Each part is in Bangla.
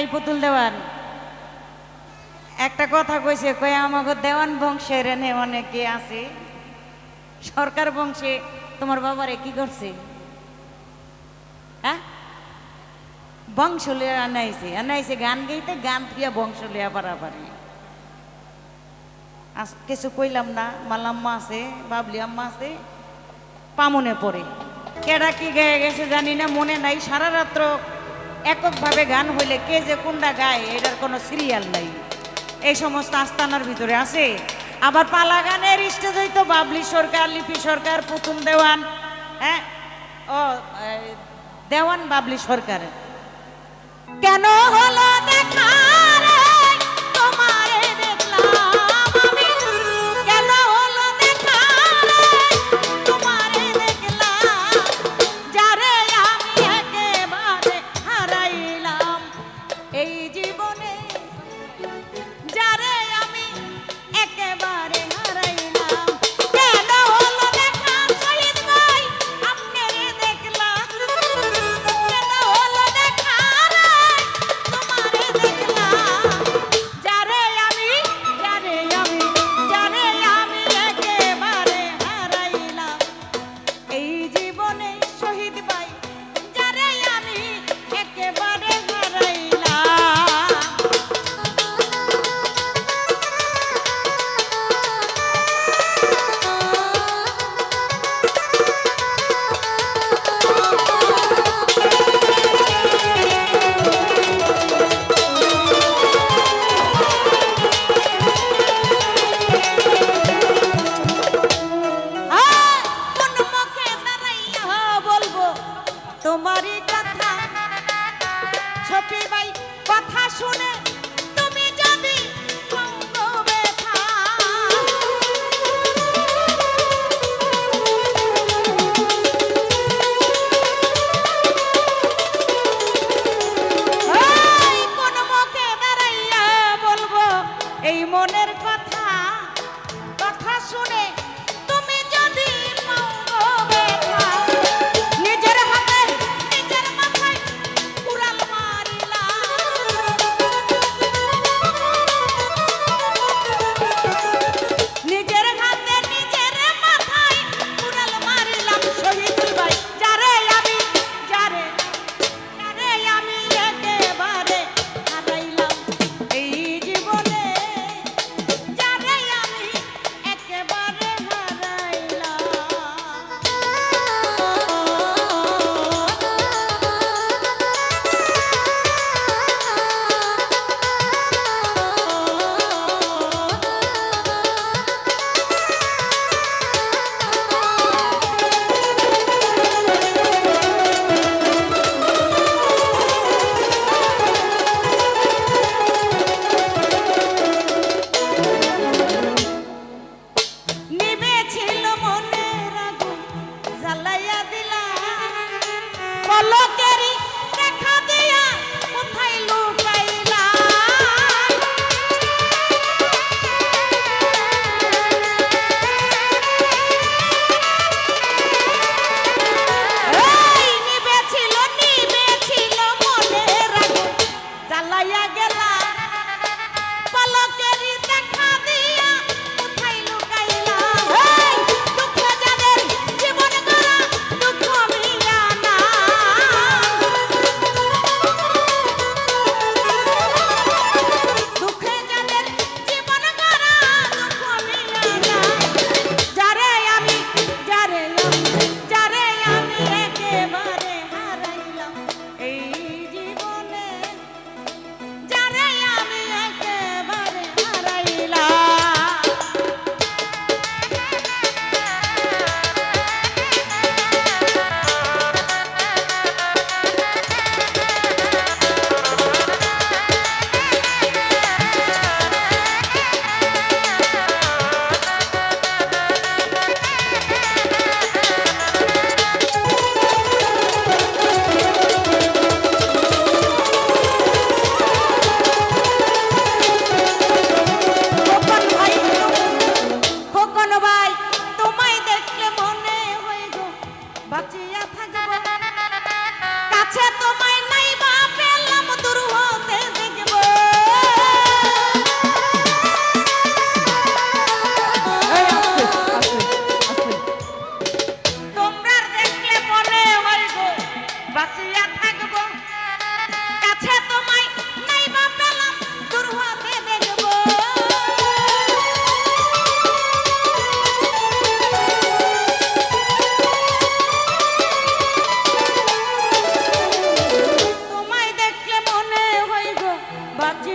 এই পুতুল দেওয়ান। একটা কথা কইছে, কয়ে আমাকে দেওয়ান বংশের এনে অনেকে আছে। সরকার বংশে তোমার বাবারে কি করছে? হ্যাঁ? বংশ লিয়া আনাইছে। আনাইছে গান গাইতে, গান থিয়া বংশ লিয়া পারাপারি কিছু কইলাম না। মালাম্মা আছে, বাবলি আম্মা আছে, পামনে পড়ে। কেডা কি গেয়ে গেছে জানি না, মনে নাই। সারা রাত্র এককভাবে গান হইলে কে যে কোনটা গায়, এটার কোনো সিরিয়াল নাই। এই সমস্ত আস্তানার ভিতরে আছে। আবার পালা গানের স্টেজ হইতো বাবলি সরকার, লিপি সরকার, পুতুল দেওয়ান হ্যাঁ? ও দেওয়ান বাবলি সরকার। কেন হলো দেখা ছপি ভাই কথা শুনে allá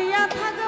哎呀他